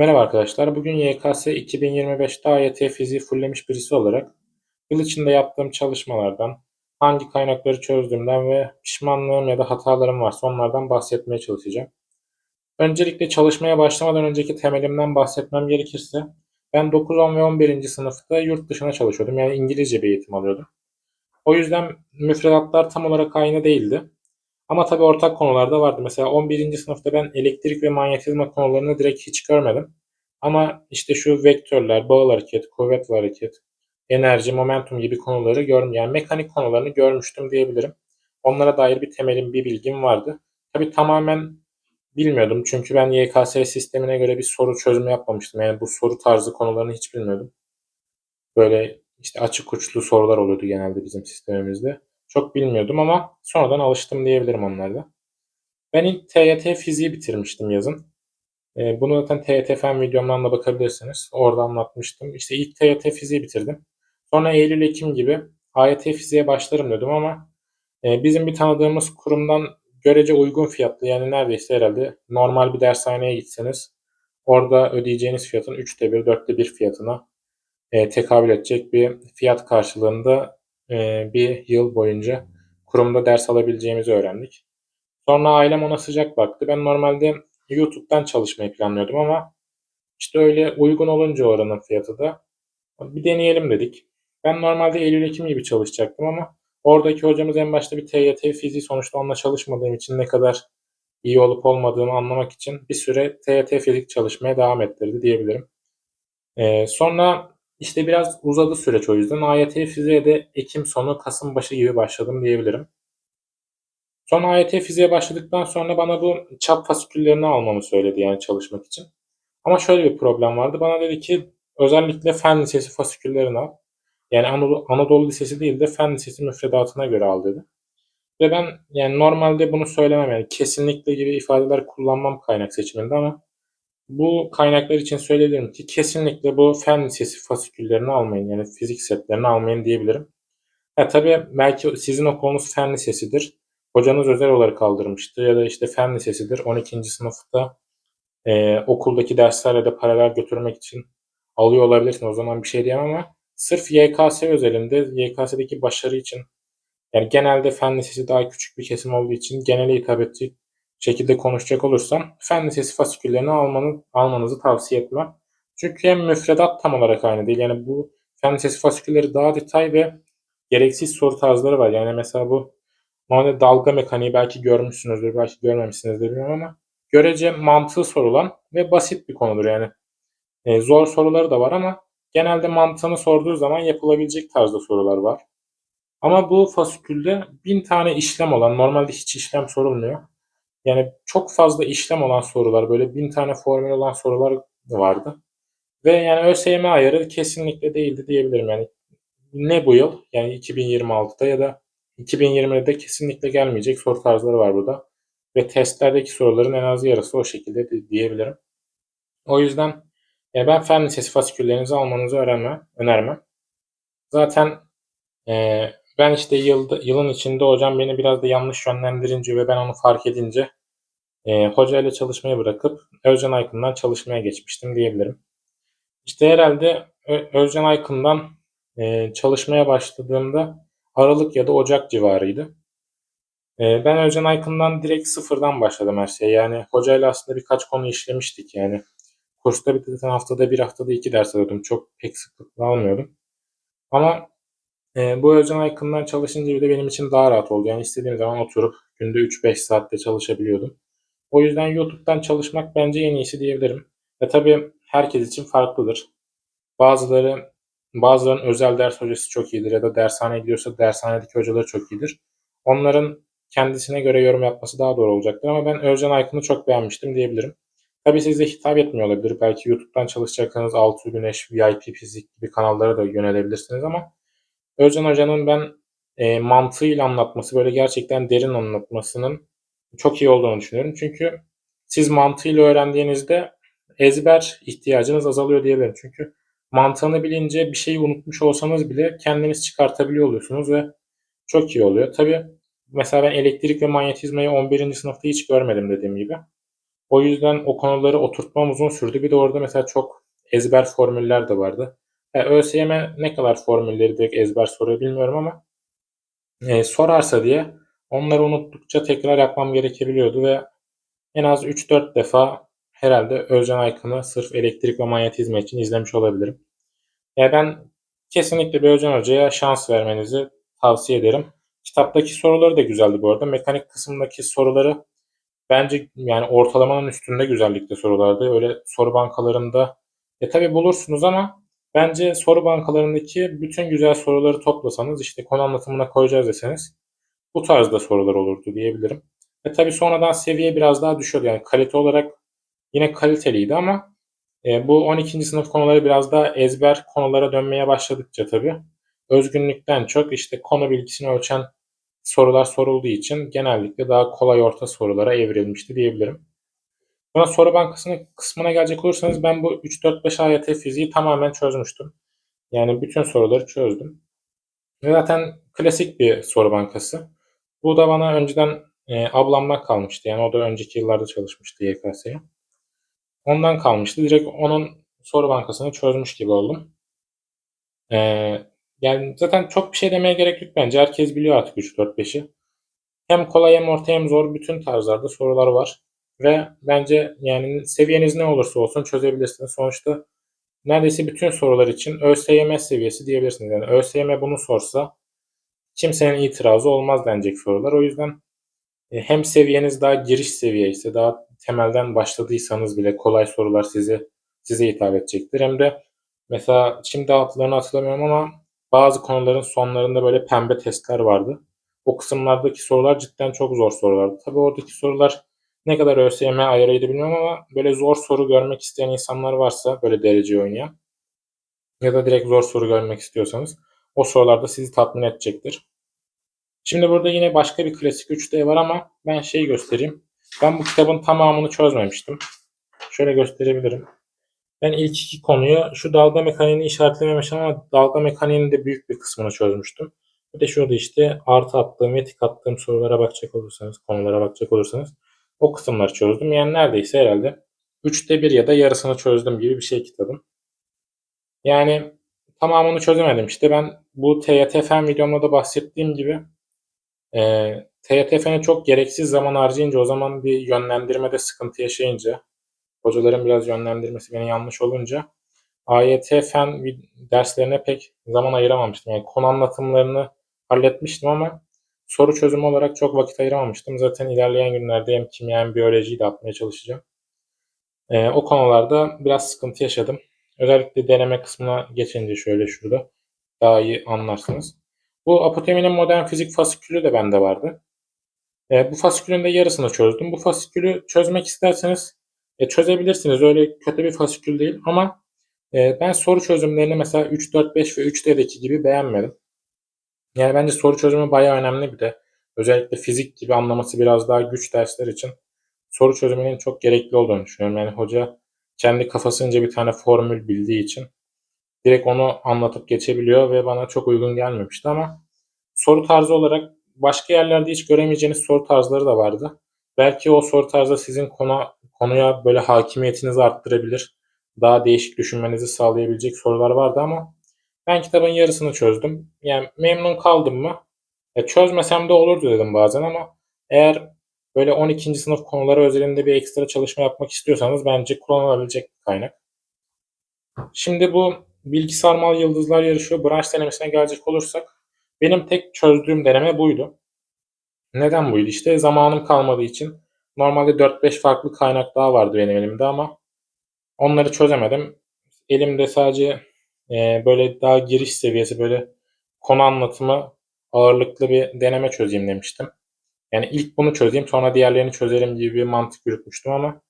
Merhaba arkadaşlar. Bugün YKS 2025'te AYT fiziği fulllemiş birisi olarak yıl içinde yaptığım çalışmalardan, hangi kaynakları çözdüğümden ve pişmanlığım ya da hatalarım varsa onlardan bahsetmeye çalışacağım. Öncelikle çalışmaya başlamadan önceki temelimden bahsetmem gerekirse ben 9, 10 ve 11. sınıfta yurt dışına çalışıyordum. Yani İngilizce bir eğitim alıyordum. O yüzden müfredatlar tam olarak aynı değildi. Ama tabii ortak konular da vardı. Mesela 11. sınıfta ben elektrik ve manyetizma konularını direkt hiç görmedim. Ama işte şu vektörler, bağıl hareket, kuvvet ve hareket, enerji, momentum gibi konuları görmüyorum. Yani mekanik konularını görmüştüm diyebilirim. Onlara dair bir temelim, bir bilgim vardı. Tabii tamamen bilmiyordum. Çünkü ben YKS sistemine göre bir soru çözümü yapmamıştım. Yani bu soru tarzı konularını hiç bilmiyordum. Böyle işte açık uçlu sorular oluyordu genelde bizim sistemimizde. Çok bilmiyordum ama sonradan alıştım diyebilirim onlarda. Ben ilk TYT fiziği bitirmiştim yazın. E, bunu zaten TYT fen videomdan da bakabilirsiniz. Orada anlatmıştım. İşte ilk TYT fiziği bitirdim. Sonra Eylül-Ekim gibi AYT fiziğe başlarım dedim ama e, bizim bir tanıdığımız kurumdan görece uygun fiyatlı yani neredeyse herhalde normal bir dershaneye gitseniz orada ödeyeceğiniz fiyatın 3'te 1, 4'te 1 fiyatına e, tekabül edecek bir fiyat karşılığında e, bir yıl boyunca kurumda ders alabileceğimizi öğrendik. Sonra ailem ona sıcak baktı. Ben normalde YouTube'dan çalışmayı planlıyordum ama işte öyle uygun olunca oranın fiyatı da bir deneyelim dedik. Ben normalde Eylül-Ekim gibi çalışacaktım ama oradaki hocamız en başta bir TYT fiziği sonuçta onunla çalışmadığım için ne kadar iyi olup olmadığımı anlamak için bir süre TYT fizik çalışmaya devam ettirdi diyebilirim. Ee, sonra işte biraz uzadı süreç o yüzden. AYT fiziğe de Ekim sonu Kasım başı gibi başladım diyebilirim. Sonra AYT fiziğe başladıktan sonra bana bu çap fasiküllerini almamı söyledi yani çalışmak için. Ama şöyle bir problem vardı. Bana dedi ki özellikle fen lisesi fasiküllerini al. Yani Anadolu, Anadolu Lisesi değil de fen lisesi müfredatına göre al dedi. Ve ben yani normalde bunu söylemem yani kesinlikle gibi ifadeler kullanmam kaynak seçiminde ama bu kaynaklar için söyleyebilirim ki kesinlikle bu fen lisesi fasiküllerini almayın. Yani fizik setlerini almayın diyebilirim. Ha, tabii belki sizin okulunuz fen lisesidir. Hocanız özel olarak kaldırmıştır ya da işte fen lisesidir. 12. sınıfta e, okuldaki derslerle de paralel götürmek için alıyor olabilirsin. O zaman bir şey diyemem ama sırf YKS özelinde YKS'deki başarı için yani genelde fen lisesi daha küçük bir kesim olduğu için genele hitap edecek şekilde konuşacak olursam fen lisesi fasiküllerini almanı, almanızı tavsiye etmem. Çünkü hem müfredat tam olarak aynı değil. Yani bu fen lisesi fasikülleri daha detay ve gereksiz soru tarzları var. Yani mesela bu normalde dalga mekaniği belki görmüşsünüzdür, belki görmemişsinizdir bilmiyorum ama görece mantığı sorulan ve basit bir konudur yani. E, zor soruları da var ama genelde mantığını sorduğu zaman yapılabilecek tarzda sorular var. Ama bu fasikülde bin tane işlem olan, normalde hiç işlem sorulmuyor. Yani çok fazla işlem olan sorular, böyle bin tane formül olan sorular vardı. Ve yani ÖSYM ayarı kesinlikle değildi diyebilirim. Yani ne bu yıl yani 2026'da ya da 2020'de kesinlikle gelmeyecek soru tarzları var burada. Ve testlerdeki soruların en az yarısı o şekilde de diyebilirim. O yüzden yani ben fen lisesi fasiküllerinizi almanızı öğrenme, önermem. Zaten e, ben işte yılda, yılın içinde hocam beni biraz da yanlış yönlendirince ve ben onu fark edince e, hocayla çalışmayı bırakıp Özcan Aykın'dan çalışmaya geçmiştim diyebilirim. İşte herhalde Özcan Aykın'dan e, çalışmaya başladığımda Aralık ya da Ocak civarıydı. E, ben Özcan Aykın'dan direkt sıfırdan başladım her şeye. Yani hocayla aslında birkaç konu işlemiştik yani. Kursta bir zaten haftada bir haftada iki ders alıyordum. Çok pek sıklıkla almıyordum. Ama e, bu Özcan Aykın'dan çalışınca bir de benim için daha rahat oldu. Yani istediğim zaman oturup günde 3-5 saatte çalışabiliyordum. O yüzden YouTube'dan çalışmak bence en iyisi diyebilirim. Ve tabii herkes için farklıdır. Bazıları bazılarının özel ders hocası çok iyidir ya da dershaneye gidiyorsa dershanedeki hocaları çok iyidir. Onların kendisine göre yorum yapması daha doğru olacaktır ama ben Özcan Aykın'ı çok beğenmiştim diyebilirim. Tabii size hitap etmiyor olabilir. Belki YouTube'dan çalışacaksanız Altı Güneş, VIP Fizik gibi kanallara da yönelebilirsiniz ama Özcan Hoca'nın ben e, mantığıyla anlatması, böyle gerçekten derin anlatmasının çok iyi olduğunu düşünüyorum. Çünkü siz mantığıyla öğrendiğinizde ezber ihtiyacınız azalıyor diyebilirim. Çünkü mantığını bilince bir şeyi unutmuş olsanız bile kendiniz çıkartabiliyor oluyorsunuz ve çok iyi oluyor. Tabi mesela ben elektrik ve manyetizmayı 11. sınıfta hiç görmedim dediğim gibi. O yüzden o konuları oturtmam uzun sürdü. Bir de orada mesela çok ezber formüller de vardı. Yani ÖSYM ne kadar formülleri direkt ezber soruyor bilmiyorum ama e, sorarsa diye onları unuttukça tekrar yapmam gerekebiliyordu ve en az 3-4 defa herhalde Özcan Aykın'ı sırf elektrik ve manyetizma için izlemiş olabilirim. Yani ben kesinlikle bir Özcan Hoca'ya şans vermenizi tavsiye ederim. Kitaptaki soruları da güzeldi bu arada. Mekanik kısımdaki soruları bence yani ortalamanın üstünde güzellikte sorulardı. Öyle soru bankalarında e tabi bulursunuz ama bence soru bankalarındaki bütün güzel soruları toplasanız işte konu anlatımına koyacağız deseniz bu tarzda sorular olurdu diyebilirim. E tabi sonradan seviye biraz daha düşüyordu. Yani kalite olarak yine kaliteliydi ama e, bu 12. sınıf konuları biraz daha ezber konulara dönmeye başladıkça tabi özgünlükten çok işte konu bilgisini ölçen sorular sorulduğu için genellikle daha kolay orta sorulara evrilmişti diyebilirim. Sonra soru bankasının kısmına gelecek olursanız ben bu 3-4-5 AYT fiziği tamamen çözmüştüm. Yani bütün soruları çözdüm. Ve zaten klasik bir soru bankası. Bu da bana önceden e, ablamdan kalmıştı. Yani o da önceki yıllarda çalışmıştı YKS'ye. Ondan kalmıştı. Direkt onun soru bankasını çözmüş gibi oldum. E, yani zaten çok bir şey demeye gerek yok bence. Herkes biliyor artık 3-4-5'i. Hem kolay hem orta hem zor bütün tarzlarda sorular var. Ve bence yani seviyeniz ne olursa olsun çözebilirsiniz. Sonuçta neredeyse bütün sorular için ÖSYM seviyesi diyebilirsiniz. Yani ÖSYM bunu sorsa kimsenin itirazı olmaz denecek sorular. O yüzden e, hem seviyeniz daha giriş seviye ise daha temelden başladıysanız bile kolay sorular size size hitap edecektir. Hem de mesela şimdi altlarını hatırlamıyorum ama bazı konuların sonlarında böyle pembe testler vardı. O kısımlardaki sorular cidden çok zor sorulardı. Tabii oradaki sorular ne kadar ÖSYM ayarıydı bilmiyorum ama böyle zor soru görmek isteyen insanlar varsa böyle derece oynayan ya da direkt zor soru görmek istiyorsanız o sorularda sizi tatmin edecektir. Şimdi burada yine başka bir klasik 3D var ama ben şeyi göstereyim. Ben bu kitabın tamamını çözmemiştim. Şöyle gösterebilirim. Ben ilk iki konuyu şu dalga mekaniğini işaretlememişim ama dalga mekaniğinin de büyük bir kısmını çözmüştüm. Bir de şurada işte artı attığım ve tik attığım sorulara bakacak olursanız, konulara bakacak olursanız o kısımları çözdüm. Yani neredeyse herhalde 3'te 1 ya da yarısını çözdüm gibi bir şey kitabın. Yani tamamını çözemedim işte. Ben bu TYT fen videomda da bahsettiğim gibi e, TYT fene çok gereksiz zaman harcayınca o zaman bir yönlendirmede sıkıntı yaşayınca hocaların biraz yönlendirmesi beni yanlış olunca AYT fen derslerine pek zaman ayıramamıştım. Yani konu anlatımlarını halletmiştim ama soru çözümü olarak çok vakit ayıramamıştım. Zaten ilerleyen günlerde hem kimya hem biyolojiyi de atmaya çalışacağım. Ee, o konularda biraz sıkıntı yaşadım. Özellikle deneme kısmına geçince şöyle şurada daha iyi anlarsınız. Bu apoteminin modern fizik fasikülü de bende vardı. E, bu fasikülün de yarısını çözdüm. Bu fasikülü çözmek isterseniz e, çözebilirsiniz. Öyle kötü bir fasikül değil ama e, ben soru çözümlerini mesela 3, 4, 5 ve 3D'deki gibi beğenmedim. Yani bence soru çözümü bayağı önemli bir de. Özellikle fizik gibi anlaması biraz daha güç dersler için soru çözümünün çok gerekli olduğunu düşünüyorum. Yani hoca kendi kafasınca bir tane formül bildiği için direkt onu anlatıp geçebiliyor ve bana çok uygun gelmemişti ama soru tarzı olarak başka yerlerde hiç göremeyeceğiniz soru tarzları da vardı. Belki o soru tarzı sizin konu, konuya böyle hakimiyetinizi arttırabilir. Daha değişik düşünmenizi sağlayabilecek sorular vardı ama ben kitabın yarısını çözdüm. Yani memnun kaldım mı? Ya çözmesem de olurdu dedim bazen ama eğer böyle 12. sınıf konuları özelinde bir ekstra çalışma yapmak istiyorsanız bence kullanılabilecek bir kaynak. Şimdi bu bilgisayar mal yıldızlar yarışıyor branş denemesine gelecek olursak benim tek çözdüğüm deneme buydu. Neden buydu? İşte zamanım kalmadığı için normalde 4-5 farklı kaynak daha vardı benim elimde ama onları çözemedim. Elimde sadece e, böyle daha giriş seviyesi böyle konu anlatımı ağırlıklı bir deneme çözeyim demiştim. Yani ilk bunu çözeyim sonra diğerlerini çözerim gibi bir mantık yürütmüştüm ama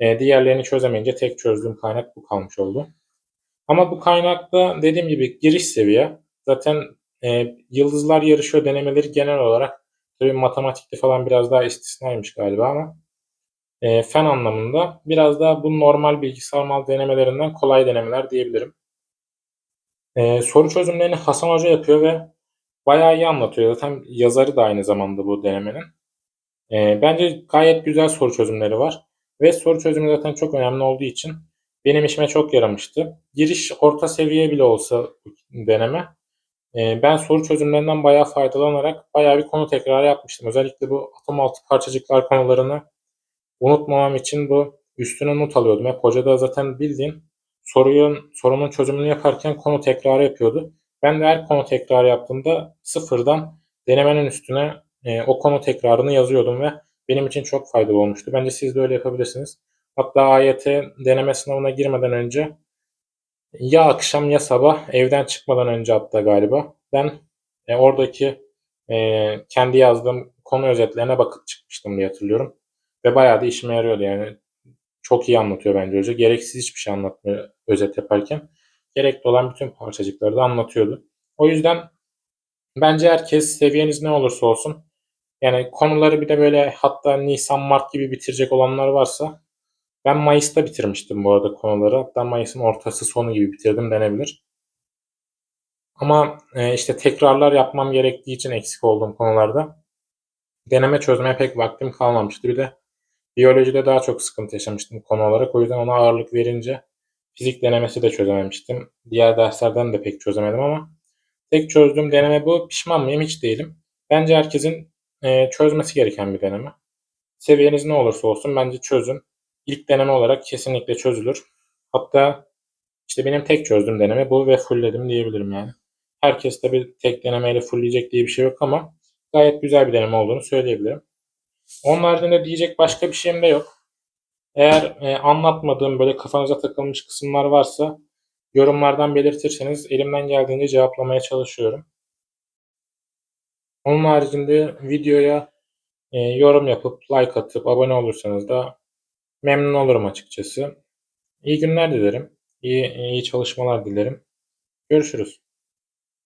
e, diğerlerini çözemeyince tek çözdüğüm kaynak bu kalmış oldu. Ama bu kaynakta dediğim gibi giriş seviye zaten e, yıldızlar yarışıyor denemeleri genel olarak tabii matematikte falan biraz daha istisnaymış galiba ama e, fen anlamında biraz daha bu normal bilgisayar mal denemelerinden kolay denemeler diyebilirim. E, soru çözümlerini Hasan Hoca yapıyor ve bayağı iyi anlatıyor. Zaten yazarı da aynı zamanda bu denemenin. E, bence gayet güzel soru çözümleri var. Ve soru çözümü zaten çok önemli olduğu için benim işime çok yaramıştı. Giriş orta seviye bile olsa deneme e, ben soru çözümlerinden bayağı faydalanarak bayağı bir konu tekrarı yapmıştım. Özellikle bu atom altı parçacıklar konularını unutmamam için bu üstüne not alıyordum. Hep hoca da zaten bildiğin sorunun, sorunun çözümünü yaparken konu tekrarı yapıyordu. Ben de her konu tekrarı yaptığımda sıfırdan denemenin üstüne e, o konu tekrarını yazıyordum ve benim için çok faydalı olmuştu. Bence siz de öyle yapabilirsiniz. Hatta AYT deneme sınavına girmeden önce ya akşam ya sabah evden çıkmadan önce hatta galiba ben e, oradaki e, kendi yazdığım konu özetlerine bakıp çıkmıştım diye hatırlıyorum. Ve bayağı da işime yarıyordu yani. Çok iyi anlatıyor bence hoca. Gereksiz hiçbir şey anlatmıyor özet yaparken. Gerekli olan bütün parçacıkları da anlatıyordu. O yüzden bence herkes seviyeniz ne olursa olsun yani konuları bir de böyle hatta Nisan Mart gibi bitirecek olanlar varsa ben Mayıs'ta bitirmiştim bu arada konuları. Hatta Mayıs'ın ortası sonu gibi bitirdim denebilir. Ama e, işte tekrarlar yapmam gerektiği için eksik olduğum konularda deneme çözmeye pek vaktim kalmamıştı. Bir de biyolojide daha çok sıkıntı yaşamıştım konu olarak. O yüzden ona ağırlık verince fizik denemesi de çözememiştim. Diğer derslerden de pek çözemedim ama tek çözdüğüm deneme bu. Pişman mıyım? Hiç değilim. Bence herkesin e, çözmesi gereken bir deneme. Seviyeniz ne olursa olsun bence çözün. İlk deneme olarak kesinlikle çözülür. Hatta işte benim tek çözdüğüm deneme bu ve fullledim diyebilirim yani. Herkes tabi tek denemeyle fullleyecek diye bir şey yok ama gayet güzel bir deneme olduğunu söyleyebilirim. Onun haricinde diyecek başka bir şeyim de yok. Eğer e, anlatmadığım böyle kafanıza takılmış kısımlar varsa yorumlardan belirtirseniz elimden geldiğince cevaplamaya çalışıyorum. Onun haricinde videoya e, yorum yapıp like atıp abone olursanız da memnun olurum açıkçası. İyi günler dilerim. İyi, iyi çalışmalar dilerim. Görüşürüz.